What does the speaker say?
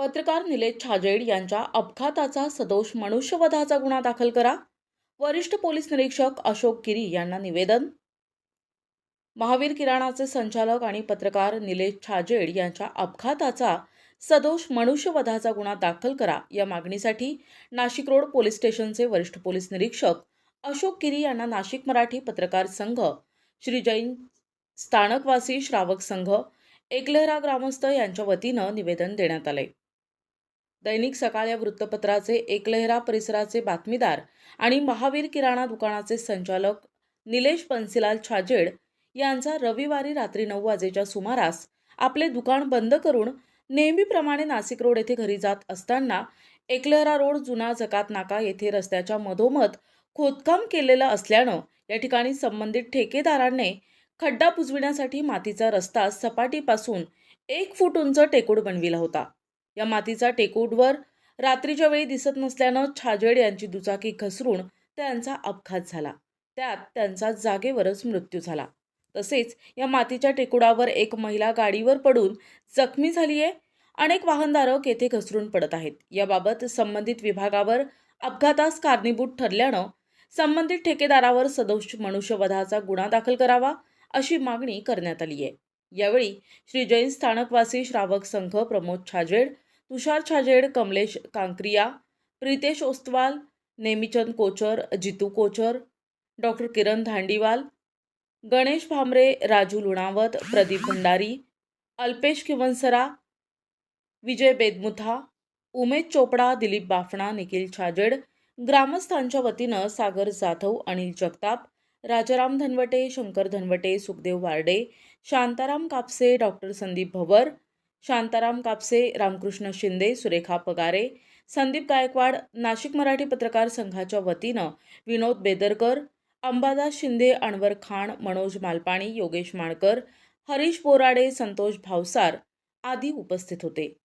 पत्रकार निलेश छाजेड यांच्या अपघाताचा सदोष मनुष्यवधाचा गुन्हा दाखल करा. वरिष्ठ पोलीस निरीक्षक अशोक गिरी यांना निवेदन. महावीर किराणाचे संचालक आणि पत्रकार निलेश छाजेड यांच्या अपघाताचा सदोष मनुष्यवधाचा गुन्हा दाखल करा या मागणीसाठी नाशिक रोड पोलीस स्टेशनचे वरिष्ठ पोलीस निरीक्षक अशोक गिरी यांना नाशिक मराठी पत्रकार संघ श्री जैन स्थानकवासी श्रावक संघ एकलहरा ग्रामस्थ यांच्या वतीनं निवेदन देण्यात आले. दैनिक सकाळ या वृत्तपत्राचे एकलहरा परिसराचे बातमीदार आणि महावीर किराणा दुकानाचे संचालक निलेश पन्सीलाल छाजेड यांचा रविवारी रात्री नऊ वाजेच्या सुमारास आपले दुकान बंद करून नेहमीप्रमाणे नाशिक रोड येथे घरी जात असताना एकलहरा रोड जुना जकात नाका येथे रस्त्याच्या मधोमध खोदकाम केलेलं असल्यानं या ठिकाणी संबंधित ठेकेदारांनी खड्डा पुजविण्यासाठी मातीचा रस्ता सपाटीपासून एक फूट उंच टेकूड बनविला होता. या मातीचा टेकूडवर रात्रीच्या वेळी दिसत नसल्यानं छाजेड यांची दुचाकी घसरून त्यांचा अपघात झाला. त्यात त्यांचा जागेवरच मृत्यू झाला. तसेच या मातीच्या टेकुडावर एक महिला गाडीवर पडून जखमी झाली आहे अनेक वाहनधारक येथे घसरून पडत आहेत. याबाबत संबंधित विभागावर अपघातास कारणीभूत ठरल्यानं संबंधित ठेकेदारावर सदोष मनुष्यवधाचा गुन्हा दाखल करावा अशी मागणी करण्यात आली आहे यावेळी श्री जैन स्थानकवासी श्रावक संघ प्रमोद छाजेड तुषार छाजेड कमलेश कांक्रिया प्रितेश ओस्तवाल नेमीचंद कोचर जितू कोचर डॉक्टर किरण धांडीवाल गणेश भामरे राजू लुणावत प्रदीप भंडारी अल्पेश किवनसरा विजय बेदमुथा उमेश चोपडा दिलीप बाफणा निखिल छाजेड ग्रामस्थांच्या वतीनं सागर जाधव अनिल जगताप राजाराम धनवटे शंकर धनवटे सुखदेव वार्डे शांताराम कापसे डॉक्टर संदीप भवर शांताराम कापसे रामकृष्ण शिंदे सुरेखा पगारे संदीप गायकवाड नाशिक मराठी पत्रकार संघाच्या वतीनं विनोद बेदरकर अंबादास शिंदे अनवर खान मनोज मालपाणी योगेश माणकर हरीश बोराडे संतोष भावसार आदी उपस्थित होते.